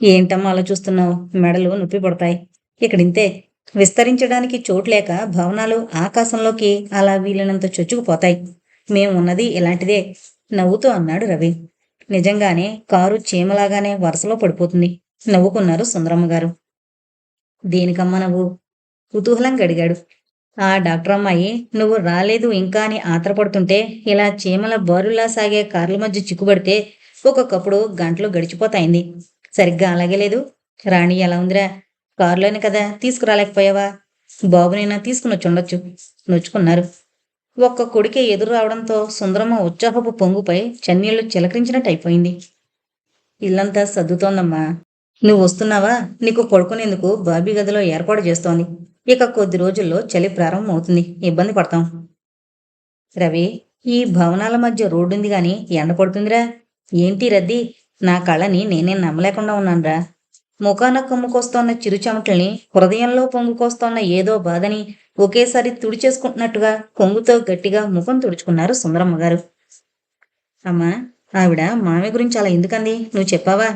ఏంటమ్మా అలా చూస్తున్నావు? మెడలు నొప్పి పడతాయి. ఇక్కడింతే. విస్తరించడానికి చోటు లేక భవనాలు ఆకాశంలోకి అలా వీలినంత చొచ్చుకుపోతాయి. మేమున్నది ఉన్నది ఇలాంటిదే. నవ్వుతూ అన్నాడు రవి. నిజంగానే కారు చీమలాగానే వరుసలో పడిపోతుంది. నవ్వుకున్నారు సుందరమ్మ గారు దేనికమ్మా నవ్వు? కుతూహలంగా అడిగాడు ఆ డాక్టర్ అమ్మాయి నువ్వు రాలేదు ఇంకా అని ఆత్రపడుతుంటే ఇలా చీమల బారులా సాగే కార్ల మధ్య చిక్కుబడితే ఒక్కొక్కప్పుడు గంటలు గడిచిపోతాయింది. సరిగ్గా అలాగే లేదు రాణి ఎలా ఉందిరా? కారులోనే కదా? తీసుకురాలేకపోయావా? బాబునైనా తీసుకుని వచ్చి ఉండొచ్చు. నొచ్చుకున్నారు. ఒక్క కొడుకే ఎదురు రావడంతో సుందరమ్మ ఉత్సాహపు పొంగుపై చన్నీళ్ళు చిలకరించినట్టు అయిపోయింది. ఇల్లంతా సర్దుతోందమ్మా. నువ్వు వస్తున్నావా? నీకు పడుకునేందుకు బాబీ గదిలో ఏర్పాటు చేస్తోంది. ఇక కొద్ది రోజుల్లో చలి ప్రారంభం అవుతుంది. ఇబ్బంది పడతాం. రవి ఈ భవనాల మధ్య రోడ్డుంది గాని ఎండ పడుతుందిరా. ఏంటి రద్దీ? నా కళని నేనే నమ్మలేకుండా ఉన్నానురా. ముఖాన కమ్ముకొస్తోన్న చిరుచమటల్ని హృదయంలో పొంగుకొస్తోన్న ఏదో బాధని ఒకేసారి తుడిచేసుకుంటున్నట్టుగా కొంగుతో గట్టిగా ముఖం తుడుచుకున్నారు సుందరమ్మ గారు. అమ్మా ఆవిడ మామి గురించి అలా ఎందుకంది? నువ్వు చెప్పావా?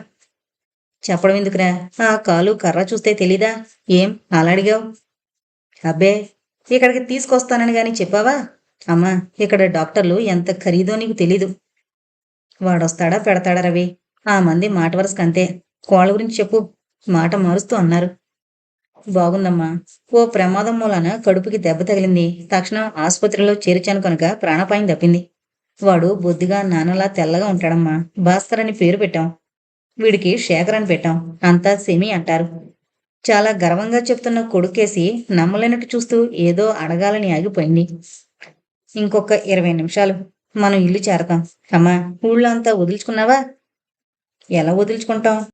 చెప్పడం ఎందుకురా? ఆ కాలు కర్ర చూస్తే తెలీదా? ఏం? అలా అడిగావు? అబ్బే ఇక్కడికి తీసుకొస్తానని గాని చెప్పావా? అమ్మా ఇక్కడ డాక్టర్లు ఎంత ఖరీదో నీకు తెలీదు. వాడొస్తాడా పెడతాడా రవి? ఆ మంది మాట వరుసకు అంతే. కోళ్ళ గురించి చెప్పు. మాట మారుస్తూ అన్నారు. బాగుందమ్మా. ఓ ప్రమాదం మూలాన కడుపుకి దెబ్బ తగిలింది. తక్షణం ఆసుపత్రిలో చేర్చాను కనుక ప్రాణాపాయం తప్పింది వాడు బొద్దిగా నాన్నలా తెల్లగా ఉంటాడమ్మా. భాస్కర్ అని పేరు పెట్టాం. వీడికి శేఖర్ అని పెట్టాం. అంతా సెమి అంటారు. చాలా గర్వంగా చెప్తున్న కొడుకేసి నమ్మలేనట్టు చూస్తూ ఏదో అడగాలని ఆగిపోయింది. ఇంకొక ఇరవై నిమిషాలు. మనం ఇల్లు చేరతాం. అమ్మా ఊళ్ళో అంతా వదులుచుకున్నావా? ఎలా వదిలించుకుంటాం?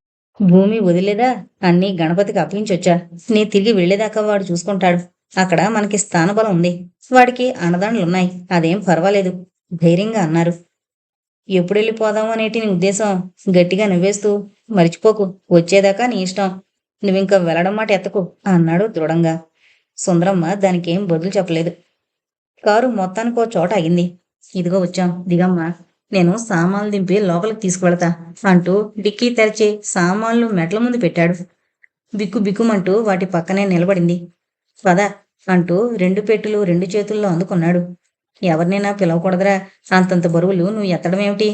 భూమి వదిలేదా? అన్నీ గణపతికి అప్పగించొచ్చా? నీ తిరిగి వెళ్ళేదాకా వాడు చూసుకుంటాడు. అక్కడ మనకి స్థానబలం ఉంది. వాడికి అన్నదానులున్నాయి అదేం పర్వాలేదు. ధైర్యంగా అన్నారు. ఎప్పుడు వెళ్ళిపోదాం అనేటి నీ ఉద్దేశం. గట్టిగా నువ్వేస్తూ మరిచిపోకు. వచ్చేదాకా నీ ఇష్టం. నువ్వింకా వెళ్ళడం మాట ఎత్తకు అన్నాడు దృఢంగా. సుందరమ్మ దానికేం బదులు చెప్పలేదు. కారు మొత్తానికో చోట అయింది ఇదిగో వచ్చాం. దిగమ్మా. నేను సామాన్లు దింపి లోపలికి తీసుకువెళతా అంటూ డిక్కీ తెరిచి సామాన్లు మెట్ల ముందు పెట్టాడు. బిక్కు బిక్కుమంటూ వాటి పక్కనే నిలబడింది. పద అంటూ రెండు పెట్టెలు రెండు చేతుల్లో అందుకున్నాడు. ఎవరినైనా పిలవకూడదురా అంతంత బరువులు నువ్వు ఎత్తడమేమిటి?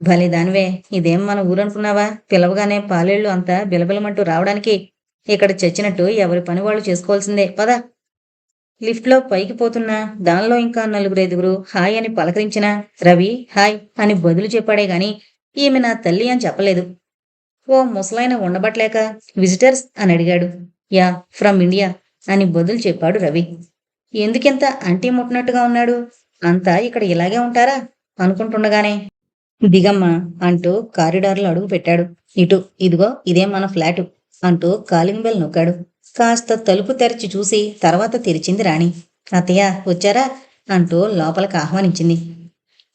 భలే దానివే ఇదేం మన ఊరనుకున్నావా? పిలవగానే పాలేళ్ళు అంతా బిలబిలమంటూ రావడానికి. ఇక్కడ చచ్చినట్టు ఎవరి పని వాళ్ళు చేసుకోవాల్సిందే. పదా. లిఫ్ట్లో పైకి పోతున్నా దానిలో ఇంకా నలుగురైదుగురు హాయ్ అని పలకరించినా రవి హాయ్ అని బదులు చెప్పాడే గాని ఈమె నా తల్లి అని చెప్పలేదు. ఓ ముసలాయన ఉండబట్లేక విజిటర్స్ అని అడిగాడు. యా ఫ్రమ్ ఇండియా అని బదులు చెప్పాడు రవి. ఎందుకింత అంటి ముట్టినట్టుగా ఉన్నాడు? అంతా ఇక్కడ ఇలాగే ఉంటారా? అనుకుంటుండగానే దిగమ్మా అంటూ కారిడార్లో అడుగు పెట్టాడు. ఇటు ఇదిగో ఇదే మన ఫ్లాటు అంటూ కాలింగ్ బెల్ నొక్కాడు. కాస్త తలుపు తెరిచి చూసి తర్వాత తెరిచింది రాణి. అత్తయ్య వచ్చారా? అంటూ లోపలికి ఆహ్వానించింది.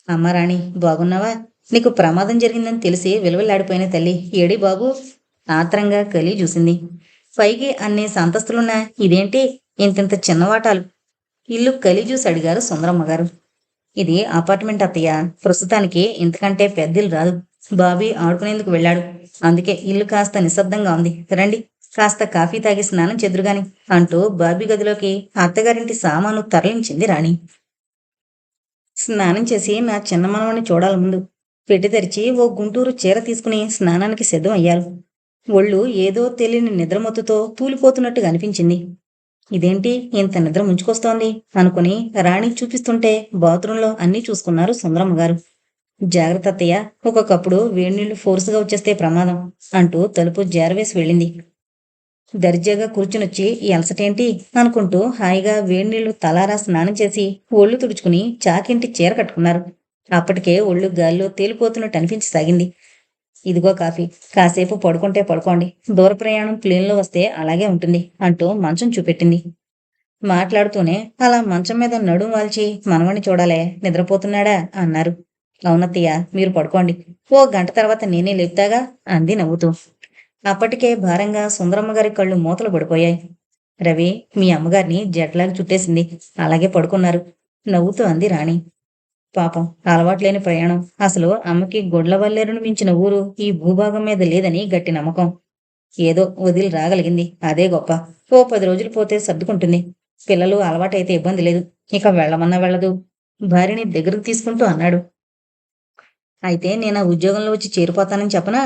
అమ్మ రాణి బాగున్నావా? నీకు ప్రమాదం జరిగిందని తెలిసి విలువలాడిపోయిన తల్లి ఏడి బాబు? ఆత్రంగా కలి చూసింది. పైకి అన్ని సంతస్తులున్నా ఇదేంటి? ఇంతింత చిన్నవాటాలు. ఇల్లు కలి చూసి అడిగారు సుందరమ్మ గారు ఇది అపార్ట్మెంట్ అత్తయ్య. ప్రస్తుతానికి ఇంతకంటే పెద్దిల్లు రాదు. బాబీ ఆడుకునేందుకు వెళ్ళాడు. అందుకే ఇల్లు కాస్త నిశ్శబ్దంగా ఉంది. రండి. కాస్త కాఫీ తాగి స్నానం చెదురుగాని అంటూ బాబీ గదిలోకి అత్తగారింటి సామాను తరలించింది రాణి. స్నానం చేసి నా చిన్న మనవని చూడాలి ముందు. పెట్టి తెరిచి ఓ గుంటూరు చీర తీసుకుని స్నానానికి సిద్ధం అయ్యారు. ఒళ్ళు ఏదో తెలియని నిద్రమొత్తుతో తూలిపోతున్నట్టుగా అనిపించింది. ఇదేంటి ఇంత నిద్ర ముంచుకొస్తోంది? అనుకుని రాణి చూపిస్తుంటే బాత్రూంలో అన్నీ చూసుకున్నారు సుందరమ్మ గారు. జాగ్రత్త అత్తయ్య ఒక్కొక్కప్పుడు వేడినీళ్ళు ఫోర్సుగా వచ్చేస్తే ప్రమాదం అంటూ తలుపు జారవేసి వెళ్ళింది. దర్జాగా కూర్చునొచ్చి ఈ అలసటేంటి? అనుకుంటూ హాయిగా వేడినీళ్ళు తలారా స్నానం చేసి ఒళ్ళు తుడుచుకుని చాకింటి చీర కట్టుకున్నారు. అప్పటికే ఒళ్ళు గాల్లో తేలిపోతున్నట్టు అనిపించసాగింది. ఇదిగో కాఫీ. కాసేపు పడుకుంటే పడుకోండి. దూర ప్రయాణం ప్లేన్లో వస్తే అలాగే ఉంటుంది అంటూ మంచం చూపెట్టింది. మాట్లాడుతూనే అలా మంచం మీద నడుం వాల్చి మనవణ్ణి చూడాలే నిద్రపోతున్నాడా? అన్నారు. అవునత్తయ్య మీరు పడుకోండి. ఓ గంట తర్వాత నేనే లేపుతాగా? అంది నవ్వుతూ. అప్పటికే భారంగా సుందరమ్మ గారి కళ్ళు మూతలు పడిపోయాయి. రవి మీ అమ్మగారిని జట్లాగా చుట్టేసింది. అలాగే పడుకున్నారు. నవ్వుతూ అంది రాణి. పాపం అలవాట్లేని ప్రయాణం. అసలు అమ్మకి గొడ్లవల్లేరును మించిన ఊరు ఈ భూభాగం మీద లేదని గట్టి నమ్మకం. ఏదో వదిలి రాగలిగింది. అదే గొప్ప. ఓ పది రోజులు పోతే సర్దుకుంటుంది. పిల్లలు అలవాటైతే ఇబ్బంది లేదు. ఇక వెళ్ళమన్నా వెళ్ళదు. భార్యని దగ్గరకు తీసుకుంటూ అన్నాడు. అయితే నేను ఆ ఉద్యోగంలో వచ్చి చేరిపోతానని చెప్పనా?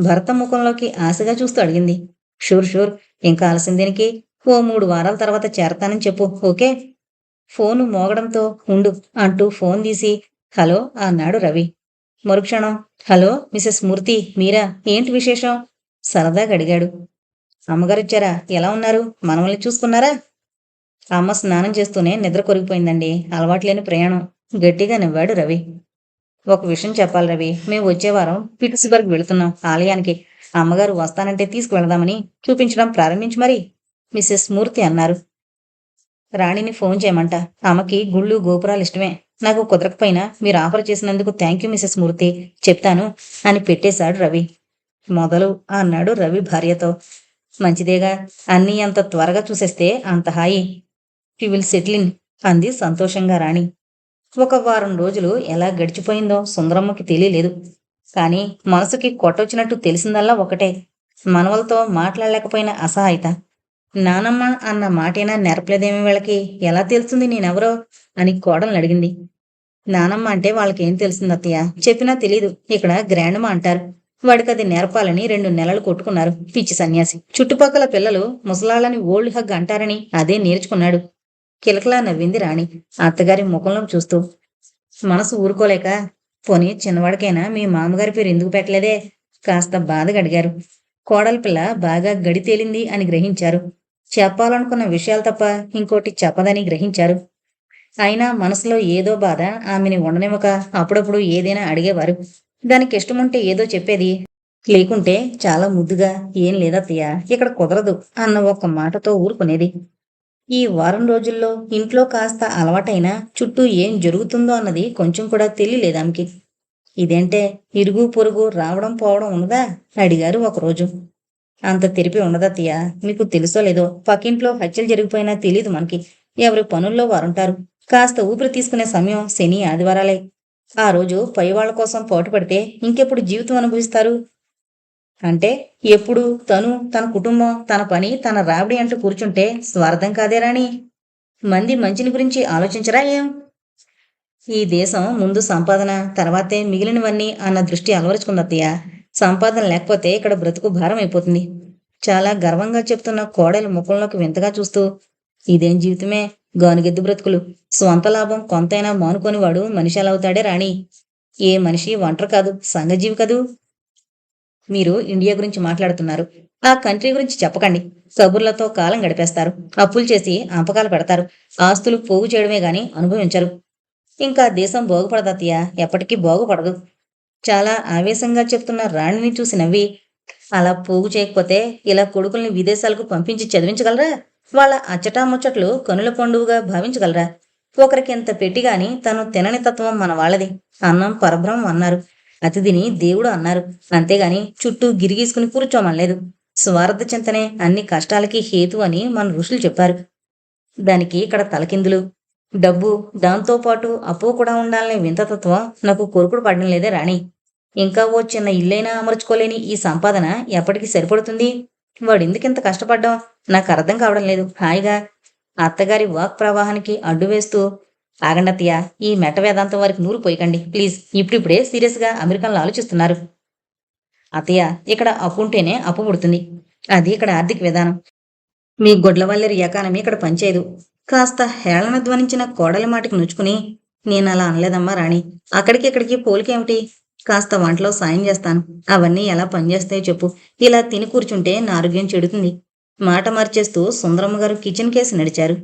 భరత ముఖంలోకి ఆశగా చూస్తూ అడిగింది. Sure sure. ఇంకా ఆలస్యం దీనికి? ఓ మూడు వారాల తర్వాత చేరతానని చెప్పు ఓకే? ఫోను మోగడంతో ఉండు అంటూ ఫోన్ తీసి హలో అన్నాడు రవి. మరుక్షణం హలో మిసెస్ మూర్తి మీరా ఏంటి విశేషం? సరదాగా అడిగాడు. అమ్మగారిచ్చారా? ఎలా ఉన్నారు? మనమల్ని చూసుకున్నారా? అమ్మ స్నానం చేస్తూనే నిద్ర కొరిగిపోయిందండి. అలవాట్లేని ప్రయాణం. గట్టిగా నవ్వాడు రవి. ఒక విషయం చెప్పాలి రవి. మేము వచ్చే వారం పిట్స్బర్గ్ వెళుతున్నాం. ఆలయానికి అమ్మగారు వస్తానంటే తీసుకువెళదామని చూపించడం ప్రారంభించి మరి మిస్సెస్ మూర్తి అన్నారు. రాణిని ఫోన్ చేయమంట. ఆమెకి గుళ్ళు గోపురాలు ఇష్టమే. నాకు కుదరకపోయినా మీరు ఆఫర్ చేసినందుకు థ్యాంక్ యూ మిస్సెస్ మూర్తి. చెప్తాను అని పెట్టేశాడు రవి. మొదలు అన్నాడు రవి భార్యతో. మంచిదేగా అన్నీ అంత త్వరగా చూసేస్తే అంత హాయి. యు విల్ సెటిల్ అంది సంతోషంగా రాణి. ఒక వారం రోజులు ఎలా గడిచిపోయిందో సుందరమ్మకి తెలియలేదు. కానీ మనసుకి కొట్టొచ్చినట్టు తెలిసిందల్లా ఒకటే. మనవలతో మాట్లాడలేకపోయిన అసహాయత. నానమ్మ అన్న మాటైనా నెరపలేదేమి వీళ్ళకి? ఎలా తెలుస్తుంది నేనెవరో? అని కోడల్ని అడిగింది. నానమ్మ అంటే వాళ్ళకేం తెలిసింది అత్తయ్య? చెప్పినా తెలీదు. ఇక్కడ గ్రాండమ్మ అంటారు. వాడికి అది నేర్పాలని రెండు నెలలు కొట్టుకున్నారు. పిచ్చి సన్యాసి. చుట్టుపక్కల పిల్లలు ముసలాళ్ళని ఓల్డ్ హగ్ అంటారని అదే నేర్చుకున్నాడు. కిలకలా నవ్వింది రాణి. అత్తగారి ముఖంలో చూస్తూ మనసు ఊరుకోలేక పోనీ చిన్నవాడికైనా మీ మామగారి పేరు ఎందుకు పెట్టలేదే? కాస్త బాధగా అడిగారు. కోడలి పిల్ల బాగా గడి తేలింది అని గ్రహించారు. చెప్పాలనుకున్న విషయాలు తప్ప ఇంకోటి చెప్పదని గ్రహించారు. అయినా మనసులో ఏదో బాధ ఆమెని ఉండనివ్వక అప్పుడప్పుడు ఏదైనా అడిగేవారు. దానికి ఇష్టముంటే ఏదో చెప్పేది. లేకుంటే చాలా ముద్దుగా ఏం లేదత్తయ్య ఇక్కడ కుదరదు అన్న ఒక్క మాటతో ఊరుకునేది. ఈ వారం రోజుల్లో ఇంట్లో కాస్త అలవాటైనా చుట్టూ ఏం జరుగుతుందో అన్నది కొంచెం కూడా తెలియలేదు ఆమెకి. ఇదేంటే ఇరుగు పొరుగు రావడం పోవడం ఉన్నదా? అడిగారు ఒకరోజు. అంత తెరిపి ఉండదా ఉండదత్తయ్య మీకు తెలుసో లేదో? పక్కింట్లో హత్యలు జరిగిపోయినా తెలియదు మనకి. ఎవరి పనుల్లో వారుంటారు. కాస్త ఊపిరి తీసుకునే సమయం శని ఆదివారాలే. ఆ రోజు పై వాళ్ళ కోసం పోటుపడితే ఇంకెప్పుడు జీవితం అనుభవిస్తారు? అంటే ఎప్పుడు? తను తన కుటుంబం తన పని తన రాబడి అంటూ కూర్చుంటే స్వార్థం కాదే రాణి. మంది మంచిని గురించి ఆలోచించరా ఏం? ఈ దేశం ముందు సంపాదన తర్వాతే మిగిలినవన్నీ అన్న దృష్టి అలవరుచుకుందత్తయ్య సంపాదన లేకపోతే ఇక్కడ బ్రతుకు భారం అయిపోతుంది. చాలా గర్వంగా చెప్తున్న కోడలు ముఖంలోకి వింతగా చూస్తూ ఇదేం జీవితమే? గానుగెద్దు బ్రతుకులు. స్వంత లాభం కొంతైనా మానుకొని వాడు మనిషి అలా అవుతాడే రాణి. ఏ మనిషి ఒంటరి కాదు సంఘజీవి కదూ? మీరు ఇండియా గురించి మాట్లాడుతున్నారు. ఆ కంట్రీ గురించి చెప్పకండి. కబుర్లతో కాలం గడిపేస్తారు. అప్పులు చేసి అంపకాలు పెడతారు. ఆస్తులు పోగు చేయడమే గాని అనుభవించరు. ఇంకా దేశం బాగుపడదత్తయ్య ఎప్పటికీ బాగుపడదు. చాలా ఆవేశంగా చెప్తున్న రాణిని చూసి నవ్వి అలా పోగు చేయకపోతే ఇలా కొడుకుల్ని విదేశాలకు పంపించి చదివించగలరా? వాళ్ళ అచ్చటా ముచ్చట్లు కనుల పండుగగా భావించగలరా? ఒకరికి పెట్టి కానీ తను తినని తత్వం మన వాళ్ళది. అన్నం పరబ్రహ్మం అన్నారు. అతిథిని దేవుడు అన్నారు. అంతేగాని చుట్టూ గిరిగీసుకుని కూర్చోమనలేదు. స్వార్థ చింతనే అన్ని కష్టాలకి హేతు అని మన ఋషులు చెప్పారు. దానికి ఇక్కడ తలకిందులు. డబ్బు దాంతో పాటు అప్పు కూడా ఉండాలనే వింతతత్వం నాకు కొరుకుడు పడడం లేదే రాణి. ఇంకా ఓ చిన్న ఇల్లైనా అమర్చుకోలేని ఈ సంపాదన ఎప్పటికీ సరిపడుతుంది? వాడు ఎందుకింత కష్టపడ్డాం? నాకు అర్థం కావడం లేదు. హాయిగా అత్తగారి వాక్ ప్రవాహానికి అడ్డు వేస్తూ ఆగండత్తయ్య ఈ మెట వేదాంతం వారికి నూరు పోయకండి. ప్లీజ్ ఇప్పుడిప్పుడే సీరియస్గా అమెరికన్లు ఆలోచిస్తున్నారు. అత్తయ్య ఇక్కడ అప్పు ఉంటేనే అప్పు పుడుతుంది. అది ఇక్కడ ఆర్థిక విధానం. మీ గొడ్లవల్లేరు ఎకానమీ ఇక్కడ పనిచేయదు. కాస్త హేళన ధ్వనించిన కోడలి మాటకి నుంచుకుని నేను అలా అనలేదమ్మా రాణి. అక్కడికి ఇక్కడికి పోలికేమిటి? కాస్త వంటలో సాయం చేస్తాను. అవన్నీ ఎలా పనిచేస్తాయో చెప్పు. ఇలా తిని కూర్చుంటే నా ఆరోగ్యం చెడుతుంది. మాట మార్చేస్తూ సుందరమ్మ గారు కిచెన్ కేసు నడిచారు.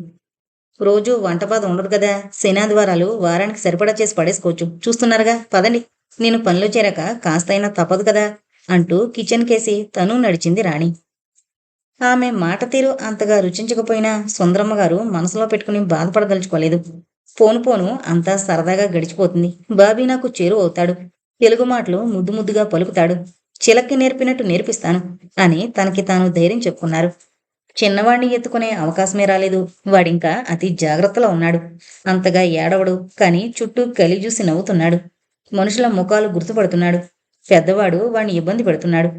రోజు వంట బాధ ఉండదు కదా. సేనాధ్వారాలు వారానికి సరిపడా చేసి పడేసుకోవచ్చు. చూస్తున్నారుగా? పదండి. నేను పనిలో చేరాక కాస్తైనా తప్పదు కదా అంటూ కిచెన్ కేసి తను నడిచింది రాణి. ఆమె మాట తీరు అంతగా రుచించకపోయినా సుందరమ్మ గారు మనసులో పెట్టుకుని బాధపడదలుచుకోలేదు. పోను పోను అంతా సరదాగా గడిచిపోతుంది. బాబీ నాకు చేరువ అవుతాడు. తెలుగు మాటలు ముద్దు ముద్దుగా పలుకుతాడు. చిలక్కి నేర్పినట్టు నేర్పిస్తాను అని తనకి తాను ధైర్యం చెప్పుకున్నారు. చిన్నవాడిని ఎత్తుకునే అవకాశమే రాలేదు. వాడింకా అతి జాగ్రత్తలో ఉన్నాడు. అంతగా ఏడవడు కానీ చుట్టూ కలి చూసి నవ్వుతున్నాడు. మనుషుల ముఖాలు గుర్తుపడుతున్నాడు. పెద్దవాడు వాడిని ఇబ్బంది పెడుతున్నాడు.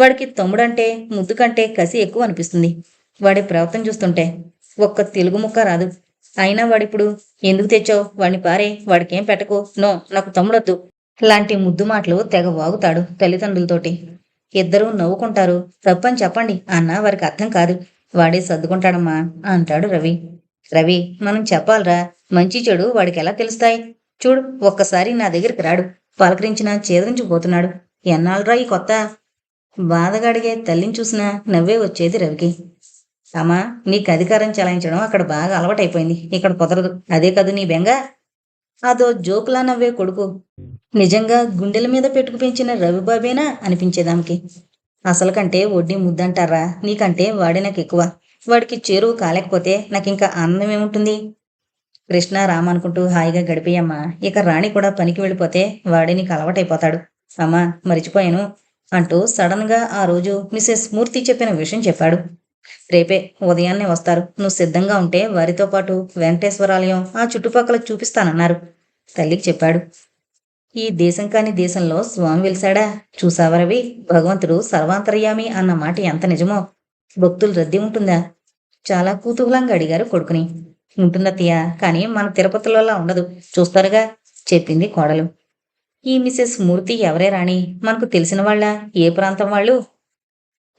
వాడికి తమ్ముడంటే ముద్దు కంటే కసి ఎక్కువ అనిపిస్తుంది. వాడి ప్రవర్తన చూస్తుంటే ఒక్క తెలుగు ముక్క రాదు. అయినా వాడిప్పుడు ఎందుకు తెచ్చావు? వాడిని పారే. వాడికేం పెట్టకు. నో నాకు తమ్ముడొద్దు. లాంటి ముద్దు మాటలు తెగ వాగుతాడు తల్లిదండ్రులతోటి. ఇద్దరూ నవ్వుకుంటారు. తప్పని చెప్పండి అన్న వారికి అర్థం కాదు. వాడే సర్దుకుంటాడమ్మా అంటాడు రవి. రవి మనం చెప్పాలరా మంచి చెడు వాడికి ఎలా తెలుస్తాయి? చూడు ఒక్కసారి నా దగ్గరికి రాడు. పలకరించిన చేదరించిపోతున్నాడు. ఎన్నాళ్ళరా ఈ కొత్త? బాధగా అడిగే తల్లిని చూసినా నవ్వే వచ్చేది రవికి. అమ్మా నీకు అధికారం చలాయించడం అక్కడ బాగా అలవాటైపోయింది. ఇక్కడ కుదరదు. అదే కదూ నీ బెంగ? అదో జోకులా నవ్వే కొడుకు. నిజంగా గుండెల మీద పెట్టుకు పెంచిన రవిబాబేనా అనిపించేదానికి అసలు కంటే వడ్డీ ముద్దంటారా? నీకంటే వాడే నాకు ఎక్కువ వాడికి చేరువు కాలేకపోతే నాకింకా ఆనందం ఏముంటుంది కృష్ణ రామ్ అనుకుంటూ హాయిగా గడిపేయమ్మా. ఇక రాణి కూడా పనికి వెళ్ళిపోతే వాడే నీకు అలవాటైపోతాడు అమ్మా మరిచిపోయాను అంటూ సడన్గా ఆ రోజు మిసెస్ మూర్తి చెప్పిన విషయం చెప్పాడు. రేపే ఉదయాన్నే వస్తారు. నువ్వు సిద్ధంగా ఉంటే వారితో పాటు వెంకటేశ్వరాలయం ఆ చుట్టుపక్కల చూపిస్తానన్నారు. తల్లికి చెప్పాడు. ఈ దేశం కాని దేశంలో స్వామి వెలిశాడా? చూసావా రవి? భగవంతుడు సర్వాంతర్యామి అన్న మాట ఎంత నిజమో? భక్తులు రద్దీ ఉంటుందా? చాలా కుతూహలంగా అడిగారు కొడుకుని. ఉంటుందత్తయ్య కానీ మన తిరుపతిలోలా ఉండదు. చూస్తారుగా? చెప్పింది కోడలు. ఈ మిసెస్ మూర్తి ఎవరే రాణి? మనకు తెలిసిన వాళ్ళ? ఏ ప్రాంతం వాళ్ళు?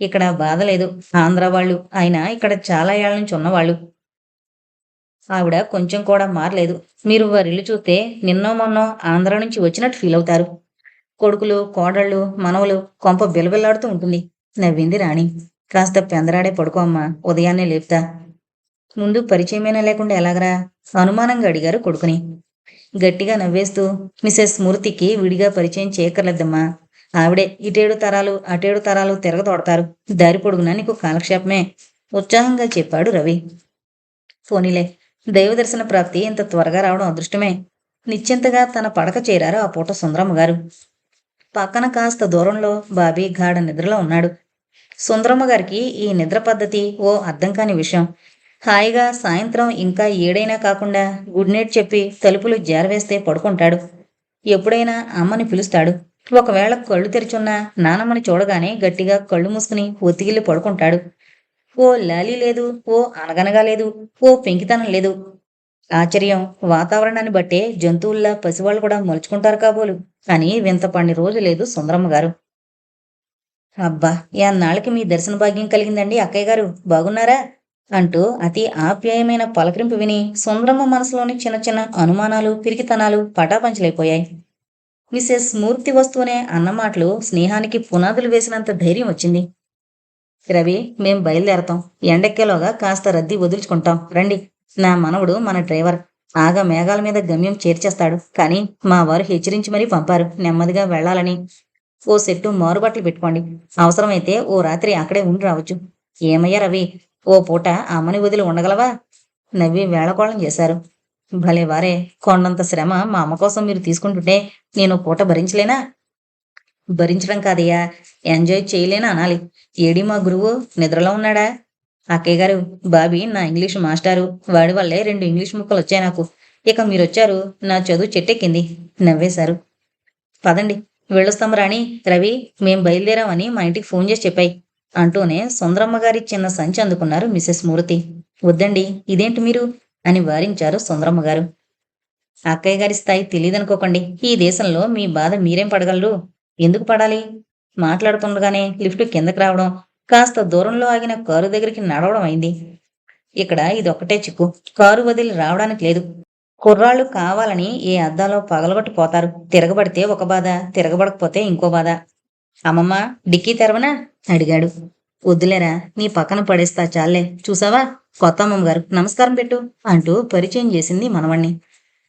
ఇక్కడ బాధ లేదు. ఆంధ్ర వాళ్ళు. అయినా ఇక్కడ చాలా ఏళ్ళ నుంచి ఉన్నవాళ్ళు. ఆవిడ కొంచెం కూడా మారలేదు. మీరు వారిల్లు చూస్తే నిన్నో మొన్నో ఆంధ్ర నుంచి వచ్చినట్టు ఫీల్ అవుతారు. కొడుకులు కోడళ్ళు మనవలు కొంప బిలబిల్లాడుతూ ఉంటుంది. నవ్వింది రాణి. కాస్త పెందరాడే పడుకో అమ్మా ఉదయాన్నే లేపుతా. ముందు పరిచయమైనా లేకుండా ఎలాగరా? అనుమానంగా అడిగారు కొడుకుని. గట్టిగా నవ్వేస్తూ మిసెస్ స్మృతికి విడిగా పరిచయం చేయకర్లేదమ్మా ఆవిడే ఇటేడు తరాలు అటేడు తరాలు తిరగతోడతారు. దారి పొడుగునా నీకు కాలక్షేపమే? ఉత్సాహంగా చెప్పాడు రవి. పోనీలే దైవదర్శన ప్రాప్తి ఇంత త్వరగా రావడం అదృష్టమే. నిశ్చింతగా తన పడక చేరారు ఆ పూట సుందరమ్మ గారు పక్కన కాస్త దూరంలో బాబీ గాఢ నిద్రలో ఉన్నాడు. సుందరమ్మ గారికి ఈ నిద్ర పద్ధతి ఓ అర్థం కాని విషయం. హాయిగా సాయంత్రం ఇంకా ఏడైనా కాకుండా గుడ్ నైట్ చెప్పి తలుపులు జారవేస్తే పడుకుంటాడు. ఎప్పుడైనా అమ్మని పిలుస్తాడు. ఒకవేళ కళ్ళు తెరిచున్నా నానమ్మని చూడగానే గట్టిగా కళ్ళు మూసుకుని ఒత్తిగిల్లి పడుకుంటాడు. ఓ లాలి లేదు ఓ అనగనగా లేదు ఓ పెంకితనం లేదు. ఆశ్చర్యం వాతావరణాన్ని బట్టే జంతువుల్లా పసివాళ్ళు కూడా మలుచుకుంటారు కాబోలు. అని వింత పని రోజు లేదు సుందరమ్మ గారు. అబ్బా ఎన్నాళ్ళకి మీ దర్శన భాగ్యం కలిగిందండి అక్కయ్య గారు? బాగున్నారా? అంటూ అతి ఆప్యాయమైన పలకరింపు విని సుందరమ్మ మనసులోని చిన్న చిన్న అనుమానాలు పిరికితనాలు పటాపంచలైపోయాయి. మిసెస్ మూర్తి వస్తూనే అన్నమాటలు స్నేహానికి పునాదులు వేసినంత ధైర్యం వచ్చింది. రవి మేం బయలుదేరతాం. ఎండెక్కేలోగా కాస్త రద్దీ వదులుచుకుంటాం. రండి. నా మనవడు మన డ్రైవర్. ఆగా మేఘాల మీద గమ్యం చేర్చేస్తాడు. కానీ మా వారు హెచ్చరించి మరీ పంపారు. నెమ్మదిగా వెళ్ళాలని. ఓ సెట్టు మారుబట్టలు పెట్టుకోండి. అవసరమైతే ఓ రాత్రి అక్కడే ఉండి రావచ్చు. ఏమయ్యా రవి? ఓ పూట అమ్మని వదిలి ఉండగలవా? నవ్వి వేళకోళం చేశారు. భలే వారే. కొండంత శ్రమ మా అమ్మ కోసం మీరు తీసుకుంటుంటే నేను పూట భరించలేనా? భరించడం కాదయ్యా. ఎంజాయ్ చేయలేనా అనాలి. ఏడి మా గురువు? నిద్రలో ఉన్నాడా? అక్కయ్య గారు బాబీ నా ఇంగ్లీష్ మాస్టారు. వాడి వల్లే రెండు ఇంగ్లీష్ ముక్కలు వచ్చాయి నాకు. ఇక మీరు వచ్చారు నా చదువు చెట్టెక్కింది. నవ్వేశారు. పదండి వెళ్ళొస్తాం రాణి. రవి మేం బయలుదేరామని మా ఇంటికి ఫోన్ చేసి చెప్పాయి. అంటూనే సుందరమ్మ గారి చిన్న సంచి అందుకున్నారు మిసెస్ మూర్తి. వద్దండి ఇదేంటి మీరు? అని వారించారు సుందరమ్మ గారు. అక్కయ్య గారి స్థాయి తెలియదనుకోకండి. ఈ దేశంలో మీ బాధ మీరేం పడగలరు? ఎందుకు పడాలి? మాట్లాడుతుండగానే లిఫ్ట్ కిందకి రావడం కాస్త దూరంలో ఆగిన కారు దగ్గరికి నడవడం అయింది. ఇక్కడ ఇదొక్కటే చిక్కు. కారు వదిలి రావడానికి లేదు. కుర్రాళ్ళు కావాలని ఏ అద్దాలో పగలగొట్టి పోతారు తిరగబడితే ఒక బాధ తిరగబడకపోతే ఇంకో బాధ. అమ్మమ్మ డిక్కీ తెరవనా? అడిగాడు. వద్దులేరా నీ పక్కన పడేస్తా చాలే చూసావా? కొత్త అమ్మమ్మ గారు నమస్కారం పెట్టు అంటూ పరిచయం చేసింది మనవణ్ణి.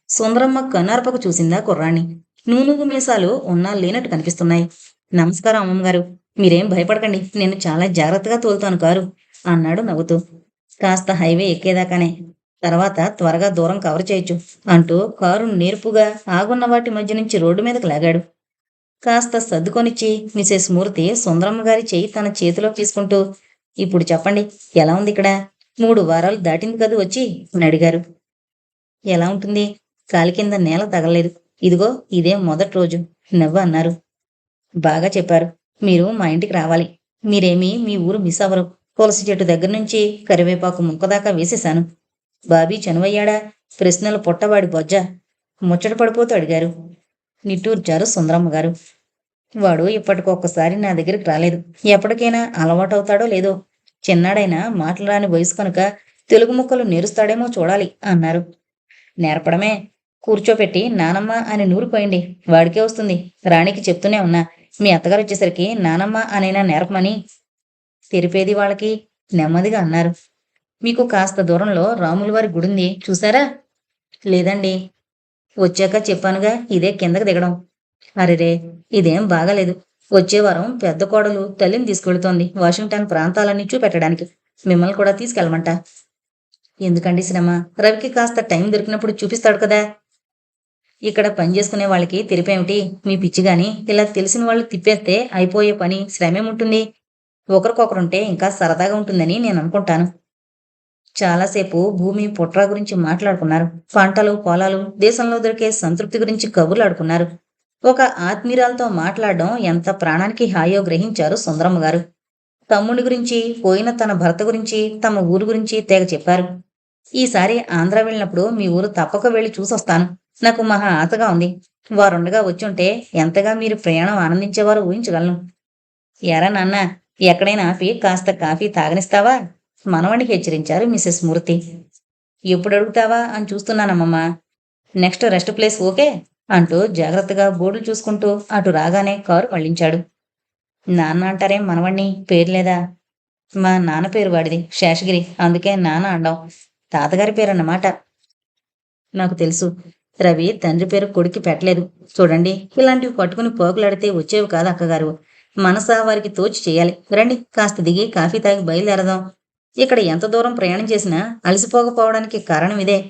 సుందరమ్మ కన్నార్పకు చూసిందా కుర్రాణ్ణి. నూనుగు మీసాలు ఉన్నా లేనట్టు కనిపిస్తున్నాయి. నమస్కారం అమ్మమ్మ గారు మీరేం భయపడకండి. నేను చాలా జాగ్రత్తగా తోలుతాను కారు అన్నాడు నవ్వుతూ. కాస్త హైవే ఎక్కేదాకానే. తర్వాత త్వరగా దూరం కవర్ చేయొచ్చు అంటూ కారు నేర్పుగా ఆగున్న వాటి మధ్య నుంచి రోడ్డు మీదకు లాగాడు. కాస్త సర్దుకొనిచ్చి మిసెస్ మూర్తి సుందరమ్మ గారి చేయి తన చేతిలో తీసుకుంటూ ఇప్పుడు చెప్పండి ఎలా ఉంది ఇక్కడ? మూడు వారాలు దాటింది కదూ వచ్చి? అని అడిగారు. ఎలా ఉంటుంది? కాలి కింద నేల తగలేదు ఇదిగో ఇదే మొదటి రోజు నవ్వ అన్నారు. బాగా చెప్పారు. మీరు మా ఇంటికి రావాలి. మీరేమీ మీ ఊరు మిస్ అవ్వరు. తులసి చెట్టు దగ్గర నుంచి కరివేపాకు ముక్కదాకా వేసేశాను. బాబీ చనువయ్యాడా? ప్రశ్నలు పొట్టవాడి బొజ్జ. ముచ్చట పడిపోతూ అడిగారు. నిట్టూర్చారు సుందరమ్మ గారు. వాడు ఇప్పటికొక్కసారి నా దగ్గరికి రాలేదు. ఎప్పటికైనా అలవాటవుతాడో లేదో. చిన్నాడైనా మాట్లాడని వయసు కనుక తెలుగు ముక్కలు నేరుస్తాడేమో చూడాలి అన్నారు. నేర్పడమే. కూర్చోపెట్టి నానమ్మ అని నూరిపోయింది. వాడికే వస్తుంది. రాణికి చెప్తూనే ఉన్నా. మీ అత్తగారు వచ్చేసరికి నానమ్మ అనైనా నేరపమని తెరిపేది వాళ్ళకి నెమ్మదిగా అన్నారు. మీకు కాస్త దూరంలో రాముల వారి గుడుంది చూసారా లేదండి. వచ్చాక చెప్పానుగా ఇదే కిందకు దిగడం. అరెరే ఇదేం బాగాలేదు. వచ్చే వారం పెద్ద కోడలు తల్లిని తీసుకెళ్తోంది వాషింగ్టన్ ప్రాంతాలన్నీ చూపెట్టడానికి. మిమ్మల్ని కూడా తీసుకెళ్ళమంట. ఎందుకండి శ్రమ రవికి కాస్త టైం దొరికినప్పుడు చూపిస్తాడు కదా. ఇక్కడ పని చేసుకునే వాళ్ళకి తెలిపేమిటి? మీ పిచ్చి గాని ఇలా తెలిసిన వాళ్ళు తిప్పేస్తే అయిపోయే పని శ్రమేముంటుంది ఒకరికొకరుంటే ఇంకా సరదాగా ఉంటుందని నేను అనుకుంటాను. చాలాసేపు భూమి పుట్రా గురించి మాట్లాడుకున్నారు. పంటలు పొలాలు దేశంలో దొరికే సంతృప్తి గురించి కబుర్లు ఆడుకున్నారు ఒక ఆత్మీయురాలతో మాట్లాడడం ఎంత ప్రాణానికి హాయో గ్రహించారు సుందరమ్మ గారు. తమ్ముడి గురించి పోయిన తన భర్త గురించి తమ ఊరు గురించి తెగ చెప్పారు. ఈసారి ఆంధ్ర వెళ్ళినప్పుడు మీ ఊరు తప్పక వెళ్ళి చూసొస్తాను. నాకు మహా ఆశగా ఉంది. వారుండగా వచ్చుంటే ఎంతగా మీరు ప్రయాణం ఆనందించేవారు ఊహించగలను. ఎరా నాన్న ఎక్కడైనా ఆపి కాస్త కాఫీ తాగనిస్తావా? మనవణ్ణి హెచ్చరించారు మిసెస్ మూర్తి. ఎప్పుడు అడుగుతావా అని చూస్తున్నానమ్మమ్మా. నెక్స్ట్ రెస్ట్ ప్లేస్ ఓకే అంటూ జాగ్రత్తగా బోర్డులు చూసుకుంటూ అటు రాగానే కారు మళ్ళించాడు నాన్న అంటారేం మనవణ్ణి పేరు లేదా? మా నాన్న పేరు వాడిది శేషగిరి అందుకే నాన్న అండం. తాతగారి పేరు అన్నమాట నాకు తెలుసు. రవి తండ్రి పేరు కొడుక్కి పెట్టలేదు. చూడండి ఇలాంటివి పట్టుకుని పోకులాడితే వచ్చేవి కాదు అక్కగారు. మనసా వారికి తోచి చేయాలి. రండి కాస్త దిగి కాఫీ తాగి బయలుదేరదాం. ఇక్కడ ఎంత దూరం ప్రయాణం చేసినా అలసిపోకపోవడానికి కారణం ఇదే.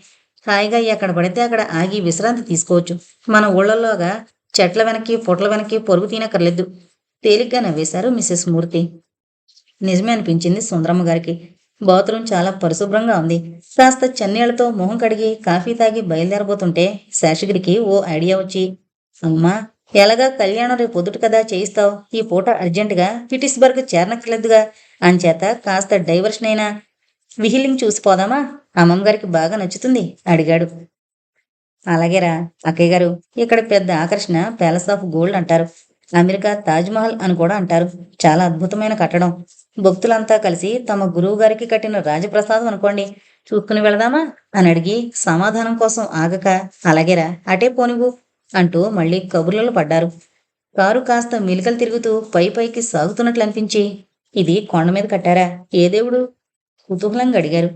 హాయిగా ఎక్కడ పడితే అక్కడ ఆగి విశ్రాంతి తీసుకోవచ్చు. మన ఊళ్ళల్లోగా చెట్ల వెనక్కి పొట్ల వెనక్కి పొరుగు తినక్కర్లేదు. తేలిగ్గా నవ్వేశారు మిస్సెస్ మూర్తి. నిజమే అనిపించింది సుందరమ్మ గారికి. బాత్రూమ్ చాలా పరిశుభ్రంగా ఉంది. కాస్త చెన్నీళ్ళతో మొహం కడిగి కాఫీ తాగి బయలుదేరబోతుంటే శేషగిరికి ఓ ఐడియా వచ్చి అమ్మా ఎలాగా కళ్యాణం రేపు పొద్దుట కదా చేయిస్తావు? ఈ పూట అర్జెంటుగా పిటిస్బర్గ్ చేరనక్కర్లేదుగా. అంచేత కాస్త డైవర్షన్ అయినా విహిలింగ్ చూసిపోదామా అమ్మమ్మ గారికి బాగా నచ్చుతుంది అడిగాడు. అలాగేరా అక్కయ్య గారు ఇక్కడ పెద్ద ఆకర్షణ ప్యాలెస్ ఆఫ్ గోల్డ్ అంటారు. అమెరికా తాజ్మహల్ అని కూడా అంటారు. చాలా అద్భుతమైన కట్టడం. భక్తులంతా కలిసి తమ గురువు గారికి కట్టిన రాజప్రసాదం అనుకోండి. చూసుకుని వెళదామా? అని అడిగి సమాధానం కోసం ఆగక అలాగేరా అటే పోనివు అంటూ మళ్ళీ కబుర్లలో పడ్డారు. కారు కాస్త మిలికలు తిరుగుతూ పై పైకి సాగుతున్నట్లు అనిపించి ఇది కొండ మీద కట్టారా? ఏ దేవుడు? కుతూహలంగా అడిగారు.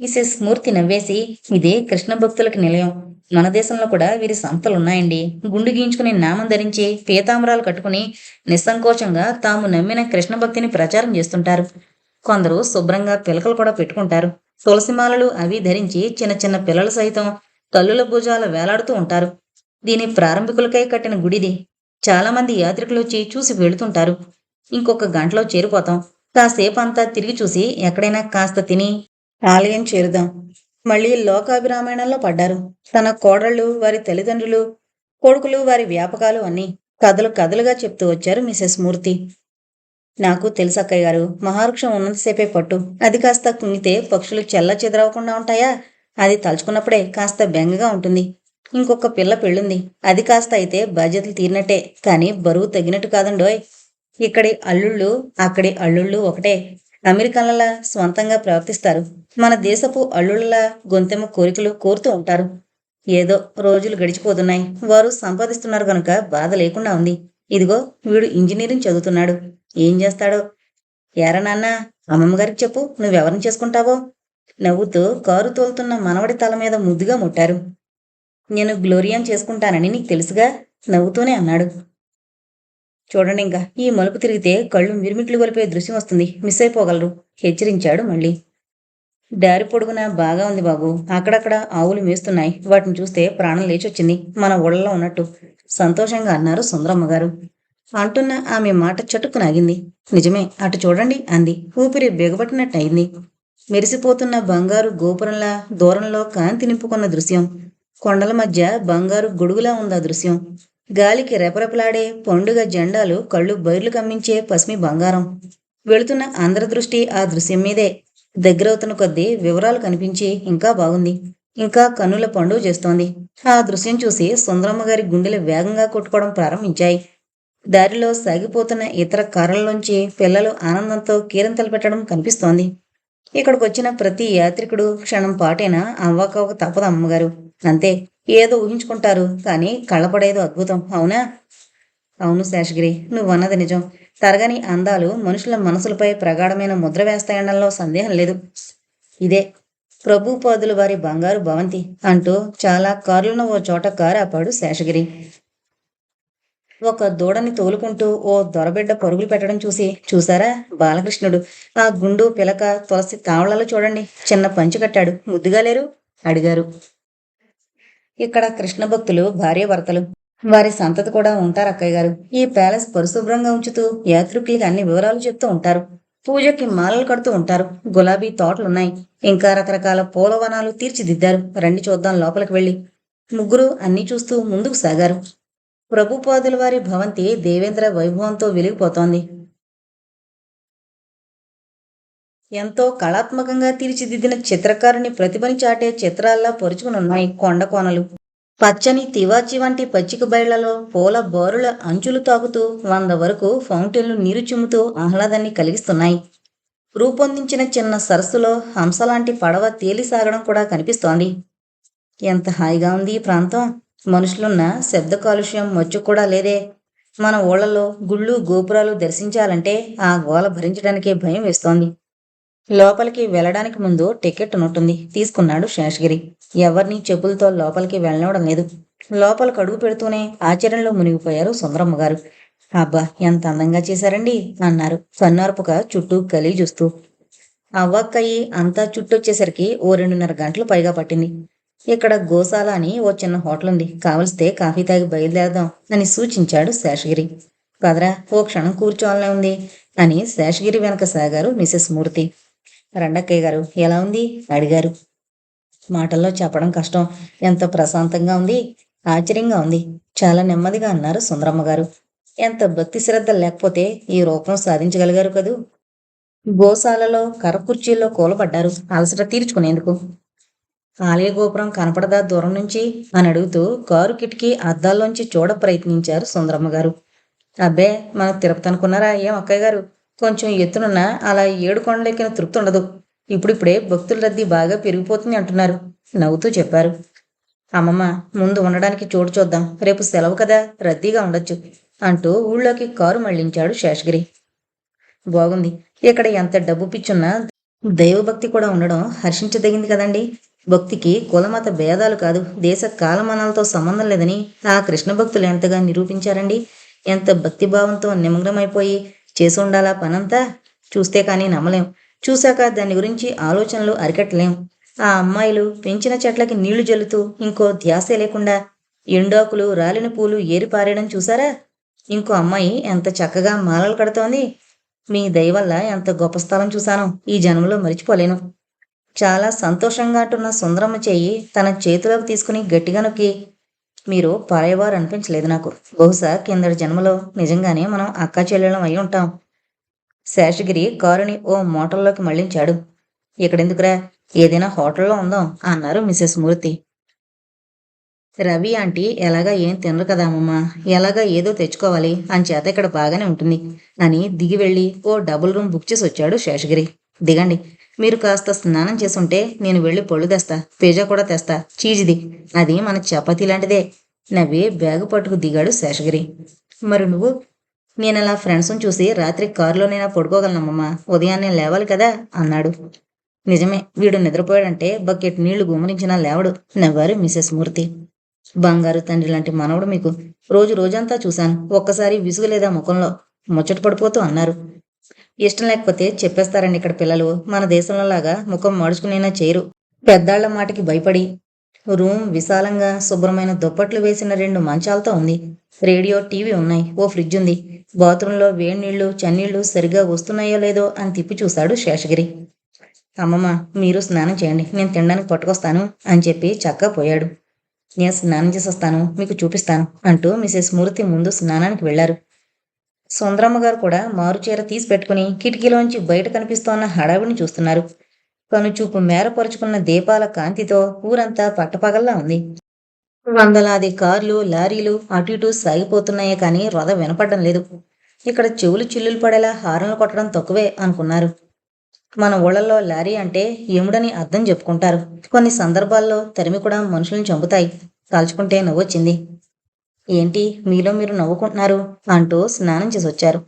మిసెస్ మూర్తి నవ్వేసి ఇదే కృష్ణ భక్తులకి నిలయం. మన దేశంలో కూడా వీరి సంస్థలు ఉన్నాయండి. గుండు గీయించుకుని నామం ధరించి పీతాంబరాలు కట్టుకుని నిస్సంకోచంగా తాము నమ్మిన కృష్ణ భక్తిని ప్రచారం చేస్తుంటారు. కొందరు శుభ్రంగా పిలకలు కూడా పెట్టుకుంటారు. తులసిమాలలు అవి ధరించి చిన్న చిన్న పిల్లలు సైతం కల్లుల భుజాలు వేలాడుతూ ఉంటారు. దీని ప్రారంభికులకై కట్టిన గుడిది. చాలా మంది యాత్రికులు వచ్చి చూసి వెళుతుంటారు. ఇంకొక గంటలో చేరిపోతాం. కాసేపు అంతా తిరిగి చూసి ఎక్కడైనా కాస్త తిని ఆలయం చేరుదాం. మళ్ళీ లోకాభిరామాయణంలో పడ్డారు. తన కోడళ్ళు వారి తల్లిదండ్రులు కొడుకులు వారి వ్యాపకాలు అన్నీ కథలు కథలుగా చెప్తూ వచ్చారు మిసెస్ మూర్తి. నాకు తెలుసు అక్కయ్య గారు మహావృక్షం ఉన్నంతసేపే పట్టు. అది కాస్త కుంగితే పక్షులు చెల్ల చెదరవకుండా ఉంటాయా? అది తలుచుకున్నప్పుడే కాస్త బెంగగా ఉంటుంది. ఇంకొక పిల్ల పెళ్ళుంది. అది కాస్త అయితే బాధ్యతలు తీరినట్టే. కానీ బరువు తగినట్టు కాదండోయ్. ఇక్కడి అల్లుళ్ళు అక్కడి అల్లుళ్ళు ఒకటే. అమెరికన్లలా స్వంతంగా ప్రవర్తిస్తారు. మన దేశపు అల్లుళ్ళలా గొంతెమ్మ కోరికలు కోరుతూ ఉంటారు. ఏదో రోజులు గడిచిపోతున్నాయి. వారు సంపాదిస్తున్నారు కనుక బాధ లేకుండా ఉంది. ఇదిగో వీడు ఇంజనీరింగ్ చదువుతున్నాడు. ఏం చేస్తాడో? ఎరా నాన్న అమ్మమ్మగారికి చెప్పు. నువ్వెవరిని చేసుకుంటావో? నవ్వుతూ కారు తోలుతున్న మనవడి తల మీద ముద్దుగా ముట్టారు. నేను గ్లోరియాన్ చేసుకుంటానని నీకు తెలుసుగా? నవ్వుతూనే అన్నాడు. చూడండి ఇంకా. ఈ మలుపు తిరిగితే కళ్ళు మిరుమిట్లు గొలిపే దృశ్యం వస్తుంది. మిస్ అయిపోగలరు. హెచ్చరించాడు మళ్ళీ. దారి పొడుగున బాగా ఉంది బాబు. అక్కడక్కడ ఆవులు మేస్తున్నాయి. వాటిని చూస్తే ప్రాణం లేచొచ్చింది. మన ఊళ్ళలో ఉన్నట్టు. సంతోషంగా అన్నారు సుందరమ్మ గారు అంటున్న ఆమె మాట చటుక్కునాగింది నిజమే. అటు చూడండి అంది. ఊపిరి బిగబట్టినట్టయింది మెరిసిపోతున్న బంగారు గోపురంలా దూరంలో కాంతి నింపుకున్న దృశ్యం. కొండల మధ్య బంగారు గొడుగులా ఉంది ఆ దృశ్యం. గాలికి రెపరెపలాడే పండుగ జెండాలు కళ్ళు బైర్లు కమ్మించే పసిమి బంగారం. వెళుతున్న అందరి దృష్టి ఆ దృశ్యం మీదే. దగ్గరవుతున్న కొద్దీ వివరాలు కనిపించి ఇంకా బాగుంది. ఇంకా కన్నుల పండుగ చేస్తోంది. ఆ దృశ్యం చూసి సుందరమ్మ గారి గుండెలు వేగంగా కొట్టుకోవడం ప్రారంభించాయి. దారిలో సాగిపోతున్న ఇతర కార్లలోంచి పిల్లలు ఆనందంతో కీరింతలు పెట్టడం కనిపిస్తోంది. ఇక్కడికి వచ్చిన ప్రతి యాత్రికుడు క్షణం పాటైనా? అవ్వక తప్పదు అమ్మగారు. అంతే. ఏదో ఊహించుకుంటారు. కానీ కళ్ళపడేదో అద్భుతం. అవునా? అవును శేషగిరి. నువ్వన్నది నిజం. తరగని అందాలు మనుషుల మనసులపై ప్రగాఢమైన ముద్ర వేస్తాయనడంలో సందేహం లేదు. ఇదే. ప్రభుపాదుల వారి బంగారు భవంతి అంటూ చాలా కార్లను ఓ చోట కారు ఆపాడు శేషగిరి. ఒక దూడని తోలుకుంటూ ఓ దొరబిడ్డ పరుగులు పెట్టడం చూసి చూసారా బాలకృష్ణుడు? ఆ గుండు పిలక తులసి తావళాలు చూడండి. చిన్న పంచు కట్టాడు. ముద్దుగా లేరు? అడిగారు. ఇక్కడ కృష్ణ భక్తులు భార్య భర్తలు వారి సంతతి కూడా ఉంటారు అక్కయ్య గారు. ఈ ప్యాలెస్ పరిశుభ్రంగా ఉంచుతూ యాత్రికులకి అన్ని వివరాలు చెప్తూ ఉంటారు. పూజకి మాలలు కడుతూ ఉంటారు. గులాబీ తోటలున్నాయి. ఇంకా రకరకాల పూలవనాలు తీర్చిదిద్దారు. రండి చూద్దాం లోపలికి వెళ్ళి. ముగ్గురు అన్నీ చూస్తూ ముందుకు సాగారు. ప్రభుపాదుల వారి భవంతి దేవేంద్ర వైభవంతో వెలిగిపోతోంది. ఎంతో కళాత్మకంగా తీర్చిదిద్దిన చిత్రకారుని ప్రతిభని చాటే చిత్రాల్లా పొరుచుకునున్నాయి కొండ కోనలు. పచ్చని తివాచి వంటి పచ్చిక బయళ్ళలో పూల బోరుల అంచులు తాకుతూ వంద వరకు ఫౌంటైన్లు నీరు చిమ్ముతూ ఆహ్లాదాన్ని కలిగిస్తున్నాయి. రూపొందించిన చిన్న సరస్సులో హంసలాంటి పడవ తేలి సాగడం కూడా కనిపిస్తోంది. ఎంత హాయిగా ఉంది ఈ ప్రాంతం! మనుషులున్న శబ్ద కాలుష్యం మచ్చు కూడా లేదే. మన ఊళ్ళలో గుళ్ళు గోపురాలు దర్శించాలంటే ఆ గోల భరించడానికే భయం వేస్తోంది. లోపలికి వెళ్ళడానికి ముందు టికెట్ ఉంటుంది తీసుకున్నాడు శేషగిరి. ఎవరిని చెప్పులతో లోపలికి వెళ్ళనివ్వడం లేదు. లోపలికి అడుగు పెడుతూనే ఆశ్చర్యంలో మునిగిపోయారు సుందరమ్మ గారు. అబ్బా ఎంత అందంగా చేశారండి అన్నారు కన్నార్పుక చుట్టూ కలి చూస్తూ. అవ్వక్కయ్యి అంతా చుట్టొచ్చేసరికి ఓ రెండున్నర గంటలు పైగా పట్టింది. ఇక్కడ గోశాల అని ఓ చిన్న హోటల్ ఉంది కావలిస్తే కాఫీ తాగి బయలుదేరదాం అని సూచించాడు శేషగిరి. కదరా ఓ క్షణం కూర్చోవాలనే ఉంది అని శేషగిరి వెనక సాగారు మిసెస్ మూర్తి. రండక్కయ్య గారు ఎలా ఉంది? అడిగారు. మాటల్లో చెప్పడం కష్టం. ఎంత ప్రశాంతంగా ఉంది? ఆశ్చర్యంగా ఉంది. చాలా నెమ్మదిగా అన్నారు సుందరమ్మ గారు. ఎంత భక్తి శ్రద్ధ లేకపోతే ఈ రూపం సాధించగలిగారు కదూ? గోశాలలో కర్ర కుర్చీల్లో కూలబడ్డారు. అలసట తీర్చుకునేందుకు. ఆలయ గోపురం కనపడదా దూరం నుంచి అని అడుగుతూ కారు కిటికీ అద్దాల్లోంచి చూడ ప్రయత్నించారు సుందరమ్మ గారు. అబ్బే మనం తిరుపతి అనుకున్నారా? ఏం అక్కయ్య గారు? కొంచెం ఎత్తునున్న అలా ఏడు కొండలెక్కిన తృప్తి ఉండదు. ఇప్పుడిప్పుడే భక్తుల రద్దీ బాగా పెరిగిపోతుంది అంటున్నారు నవ్వుతూ చెప్పారు. అమ్మమ్మ ముందు ఉండడానికి చోటు చూద్దాం. రేపు సెలవు కదా రద్దీగా ఉండొచ్చు అంటూ ఊళ్ళోకి కారు మళ్ళించాడు శేషగిరి. బాగుంది. ఇక్కడ ఎంత డబ్బు పిచ్చున్నా దైవభక్తి కూడా ఉండడం హర్షించదగింది కదండి. భక్తికి కులమత భేదాలు కాదు దేశ కాలమానాలతో సంబంధం లేదని ఆ కృష్ణ భక్తులు ఎంతగా నిరూపించారండి? ఎంత భక్తిభావంతో నిమగ్నమైపోయి చేసి ఉండాలా పనంతా? చూస్తే కానీ నమ్మలేం. చూశాక దాని గురించి ఆలోచనలు అరికట్టలేం. ఆ అమ్మాయిలు పెంచిన చెట్లకి నీళ్ళు జల్లుతూ ఇంకో ధ్యాసే లేకుండా ఎండాకులు రాలిన పూలు ఏరిపారేయడం చూసారా ఇంకో అమ్మాయి ఎంత చక్కగా మాలలు కడుతోంది. మీ దయ వల్ల ఎంత గొప్ప స్థలం చూశాను. ఈ జన్మలో మరిచిపోలేను. చాలా సంతోషంగా అంటున్న సుందరమ్మ చెయ్యి తన చేతిలోకి తీసుకుని గట్టిగా నొక్కి మీరు పరాయవారు అనిపించలేదు నాకు. బహుశా కిందటి జన్మలో నిజంగానే మనం అక్క చెల్లెలం అయి ఉంటాం. శేషగిరి కారుని ఓ మోటల్లోకి మళ్ళించాడు ఇక్కడెందుకురా? ఏదైనా హోటల్లో ఉందాం అన్నారు మిసెస్ మూర్తి. రవి ఆంటీ ఎలాగా ఏం తినరు కదా అమ్మమ్మ. ఎలాగా ఏదో తెచ్చుకోవాలి. చేత ఇక్కడ బాగానే ఉంటుంది. అని దిగి వెళ్ళి ఓ డబుల్ రూమ్ బుక్ చేసి వచ్చాడు శేషగిరి. దిగండి. మీరు కాస్త స్నానం చేసుంటే నేను వెళ్ళి పళ్ళు తెస్తా పిజ్జా కూడా తెస్తా. చీజిది. అది మన చపాతీ లాంటిదే. నవ్వి బ్యాగు పట్టుకు దిగాడు శేషగిరి. మరి నువ్వు? నేను అలా ఫ్రెండ్స్ని చూసి రాత్రి కారులోనైనా పడుకోగలనమ్మమ్మా ఉదయాన్నే లేవాలి కదా? అన్నాడు. నిజమే వీడు నిద్రపోయాడంటే బకెట్ నీళ్ళు గుమరించినా లేవడు నవ్వారు మిసెస్ మూర్తి. బంగారు తండ్రి లాంటి మనవడు మీకు. రోజు రోజంతా చూశాను. ఒక్కసారి విసుగు లేదా ముఖంలో ముచ్చట పడిపోతూ అన్నారు. ఇష్టం లేకపోతే చెప్పేస్తారండి ఇక్కడ పిల్లలు. మన దేశంలో లాగా ముఖం మడుచుకునైనా చేయరు. పెద్దాళ్ళ మాటకి భయపడి రూమ్ విశాలంగా శుభ్రమైన దుప్పట్లు వేసిన రెండు మంచాలతో ఉంది. రేడియో టీవీ ఉన్నాయి. ఓ ఫ్రిడ్జ్ ఉంది. బాత్రూంలో వేడి చన్నీళ్ళు సరిగా వస్తున్నాయో లేదో అని తిప్పి చూశాడు శేషగిరి. అమ్మమ్మ మీరు స్నానం చేయండి. నేను తినడానికి పట్టుకొస్తాను అని చెప్పి చక్కా పోయాడు. నేను స్నానం చేసేస్తాను మీకు చూపిస్తాను అంటూ మిసెస్ మూర్తి ముందు స్నానానికి వెళ్ళారు సుందరమ్మ గారు కూడా మారుచీర తీసి పెట్టుకుని కిటికీలోంచి బయట కనిపిస్తోన్న హడావిడిని చూస్తున్నారు. కనుచూపు మేరపరుచుకున్న దీపాల కాంతితో ఊరంతా పట్టపగల్లా ఉంది. వందలాది కార్లు లారీలు అటు ఇటు సాగిపోతున్నాయే కానీ రొద వినపడడం లేదు. ఇక్కడ చెవులు చిల్లులు పడేలా హారన్లు కొట్టడం తక్కువే అనుకున్నారు. మన ఊళ్ళల్లో లారీ అంటే ఎముడని అర్థం చెప్పుకుంటారు. కొన్ని సందర్భాల్లో తరిమి కూడా మనుషుల్ని చంపుతాయి. కాల్చుకుంటే నవ్వొచ్చింది. ఏంటి మీలో మీరు నవ్వుకుంటున్నారు అంటూ స్నానం చేసి వచ్చారు.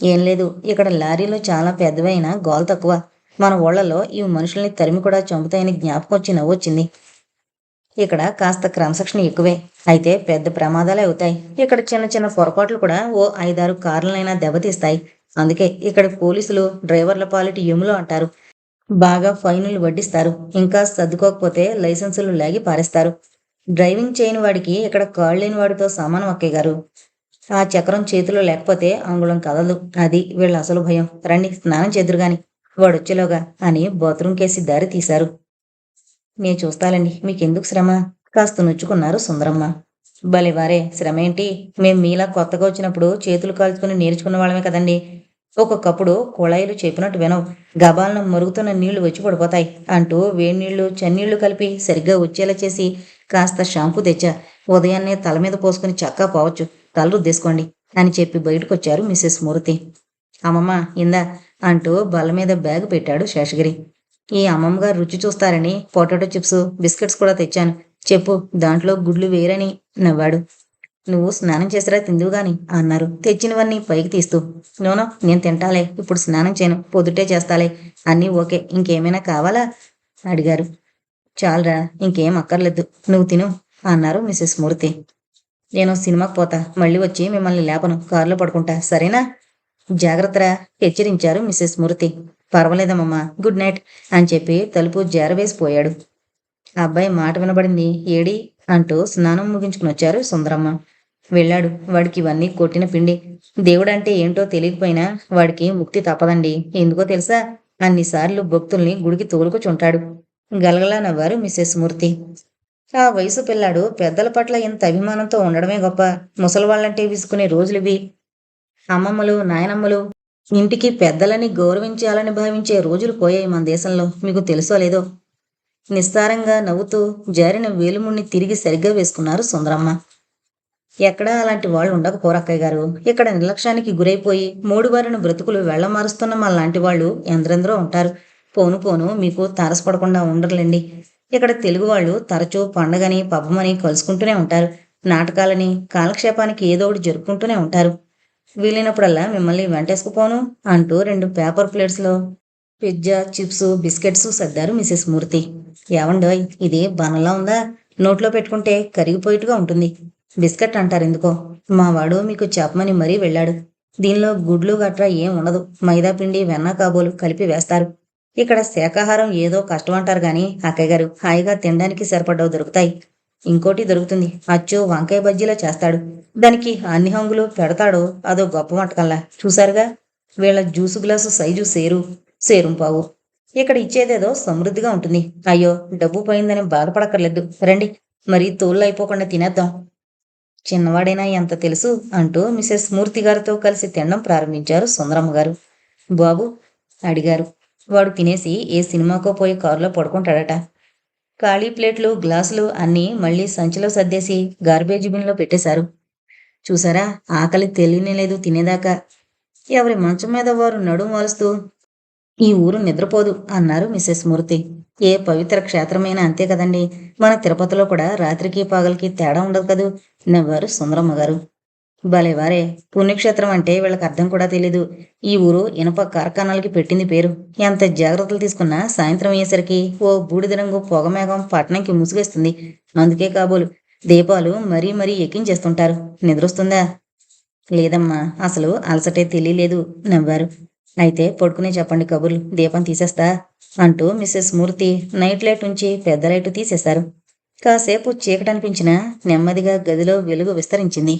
ఏం లేదు ఇక్కడ లారీలు చాలా పెద్దవైన గోల్ తక్కువ. మన ఊళ్ళలో ఇవి మనుషుల్ని తరిమి కూడా చంపుతాయని జ్ఞాపకం వచ్చి నవ్వొచ్చింది ఇక్కడ కాస్త క్రమశిక్షణ ఎక్కువే. అయితే పెద్ద ప్రమాదాలే అవుతాయి. ఇక్కడ చిన్న చిన్న పొరపాట్లు కూడా ఓ ఐదారు కార్లనైనా దెబ్బతీస్తాయి. అందుకే ఇక్కడ పోలీసులు డ్రైవర్ల పాలిటి ఎములు అంటారు. బాగా ఫైనులు వడ్డిస్తారు. ఇంకా సర్దుకోకపోతే లైసెన్సులు లాగి పారేస్తారు. డ్రైవింగ్ చేయని వాడికి ఇక్కడ కాళ్ళు లేని వాడితో సమానం అక్కయ్య గారు. ఆ చక్రం చేతిలో లేకపోతే అంగుళం కదలదు. అది వీళ్ళ అసలు భయం. రండి స్నానం చేదురు గాని. వాడొచ్చేలోగా అని బాత్రూమ్ కేసి దారి తీశారు. నేను చూస్తాలండి మీకెందుకు శ్రమ? కాస్త నొచ్చుకున్నారు సుందరమ్మ. భలేవారే శ్రమ ఏంటి? మేం మీలా కొత్తగా వచ్చినప్పుడు చేతులు కాల్చుకుని నేర్చుకున్న వాళ్ళమే కదండి. ఒక్కొక్కప్పుడు కుళాయిలు చెప్పినట్టు వినవు. గబాలను మరుగుతున్న నీళ్ళు వచ్చి పడిపోతాయి. అంటూ వేడి నీళ్ళు చన్నీళ్ళు కలిపి సరిగ్గా వచ్చేలా చేసి కాస్త షాంపూ తెచ్చా. ఉదయాన్నే తల మీద పోసుకుని చక్కా పోవచ్చు. తల రుద్దేసుకోండి అని చెప్పి బయటకొచ్చారు మిసెస్ మూర్తి. అమ్మమ్మ ఇందా అంటూ బల్ల మీద బ్యాగ్ పెట్టాడు శేషగిరి. ఈ అమ్మమ్మ గారు రుచి చూస్తారని పొటాటో చిప్స్ బిస్కెట్స్ కూడా తెచ్చాను. చెప్పు దాంట్లో గుడ్లు వేరని నవ్వాడు. నువ్వు స్నానం చేసిరా తిందువు గాని అన్నారు. తెచ్చినవన్నీ పైకి తీస్తూ. నూనో నేను తింటాలే. ఇప్పుడు స్నానం చేయను. పొద్దుటే చేస్తాలే. అన్నీ ఓకే. ఇంకేమైనా కావాలా? అడిగారు. చాలరా ఇంకేం అక్కర్లేదు. నువ్వు తిను అన్నారు మిసెస్ మూర్తి. నేను సినిమాకి పోతా మళ్ళీ వచ్చి మిమ్మల్ని లేపను కారులో పడుకుంటా సరేనా? జాగ్రత్తరా హెచ్చరించారు మిసెస్ మూర్తి. పర్వాలేదమ్మమ్మా గుడ్ నైట్ అని చెప్పి తలుపు జారవేసిపోయాడు. అబ్బాయి మాట వినబడింది ఏడి? అంటూ స్నానం ముగించుకుని వచ్చారు సుందరమ్మ. వెళ్ళాడు వాడికి ఇవన్నీ కొట్టిన పిండి. దేవుడంటే ఏంటో తెలియకపోయినా వాడికి ముక్తి తప్పదండి. ఎందుకో తెలుసా? అన్నిసార్లు భక్తుల్ని గుడికి తోలుకొచ్చుంటాడు. గలగలా నవ్వారు మిసెస్ మూర్తి. ఆ వయసు పిల్లాడు పెద్దల పట్ల ఇంత అభిమానంతో ఉండడమే గొప్ప. ముసలివాళ్ళంటే విసుకునే రోజులివి. అమ్మమ్మలు నాయనమ్మలు ఇంటికి పెద్దలని గౌరవించాలని భావించే రోజులు పోయాయి మన దేశంలో. మీకు తెలుసో లేదో? నిస్సారంగా నవ్వుతూ జారిన వేలుముణ్ణి తిరిగి సరిగ్గా వేసుకున్నారు సుందరమ్మ. ఎక్కడా అలాంటి వాళ్ళు ఉండకపోరక్కయ్య గారు. ఇక్కడ నిర్లక్ష్యానికి గురైపోయి మూడు బారిన బ్రతుకులు వెళ్ళమారుస్తున్న మా లాంటి వాళ్ళు ఎందరెందరో ఉంటారు. పోను పోను మీకు తారసపడకుండా ఉండరులేండి. ఇక్కడ తెలుగు వాళ్ళు తరచూ పండగని పబ్బమని కలుసుకుంటూనే ఉంటారు. నాటకాలని కాలక్షేపానికి ఏదో ఒకటి జరుపుకుంటూనే ఉంటారు. వీలైనప్పుడల్లా మిమ్మల్ని వెంటేసుకుపోను అంటూ రెండు పేపర్ ప్లేట్స్లో పిజ్జా చిప్స్ బిస్కెట్స్ సర్దారు మిసెస్ మూర్తి. ఏమండోయ్ ఇది బనలా ఉందా? నోట్లో పెట్టుకుంటే కరిగిపోయిట్టుగా ఉంటుంది. బిస్కెట్ అంటారు ఎందుకో. మా వాడు మీకు చెప్పమని మరీ వెళ్ళాడు. దీనిలో గుడ్లు గట్రా ఏం ఉండదు. మైదా పిండి వెన్న కాబోలు కలిపి వేస్తారు. ఇక్కడ శాకాహారం ఏదో కష్టం అంటారు గాని అక్కయ్య గారు హాయిగా తినడానికి సరిపడ్డవి దొరుకుతాయి. ఇంకోటి దొరుకుతుంది. అచ్చు వంకాయ బజ్జీలా చేస్తాడు. దానికి అన్ని హంగులు పెడతాడో అదో గొప్ప మటకల్లా చూసారుగా వీళ్ళ జ్యూసు గ్లాసు సైజు సేరు సేరుంపావు ఇక్కడ ఇచ్చేదేదో సమృద్ధిగా ఉంటుంది. అయ్యో డబ్బు పోయిందని బాధపడక్కర్లేదు. రండి మరి తోళ్ళు అయిపోకుండా తినేద్దాం. చిన్నవాడైనా ఎంత తెలుసు అంటూ మిసెస్ మూర్తి గారితో కలిసి తినడం ప్రారంభించారు సుందరమ్మ గారు బాబు అడిగారు. వాడు తినేసి ఏ సినిమాకో పోయి కారులో పడుకుంటాడట. ఖాళీ ప్లేట్లు గ్లాసులు అన్నీ మళ్ళీ సంచిలో సర్దేసి గార్బేజ్ బిన్లో పెట్టేశారు. చూసారా? ఆకలి తెలియనేలేదు తినేదాకా. ఎవరి మంచం మీద వారు నడుం వాలుస్తూ ఈ ఊరు నిద్రపోదు అన్నారు మిసెస్ మూర్తి. ఏ పవిత్ర క్షేత్రమైనా అంతే కదండి. మన తిరుపతిలో కూడా రాత్రికి పగలకి తేడా ఉండదు కదూ నవ్వారు సుందరమ్మ గారు. భలేవారే పుణ్యక్షేత్రం అంటే వీళ్ళకి అర్థం కూడా తెలీదు. ఈ ఊరు ఇనప కార్ఖానాలకి పెట్టింది పేరు. ఎంత జాగ్రత్తలు తీసుకున్నా సాయంత్రం అయ్యేసరికి ఓ బూడిద రంగు పొగమేఘం పట్టణంకి ముసుగేస్తుంది. అందుకే కాబోలు. దీపాలు మరీ మరీ ఎక్కించేస్తుంటారు. నిద్రొస్తుందా? లేదమ్మా అసలు అలసటే తెలియలేదు నవ్వారు. అయితే పడుకునే చెప్పండి కబుర్లు. దీపం తీసేస్తా అంటూ మిస్సెస్ మూర్తి నైట్ లైట్ ఉంచి పెద్ద లైట్ తీసేశారు. కాసేపు చీకటనిపించినా నెమ్మదిగా గదిలో వెలుగు విస్తరించింది.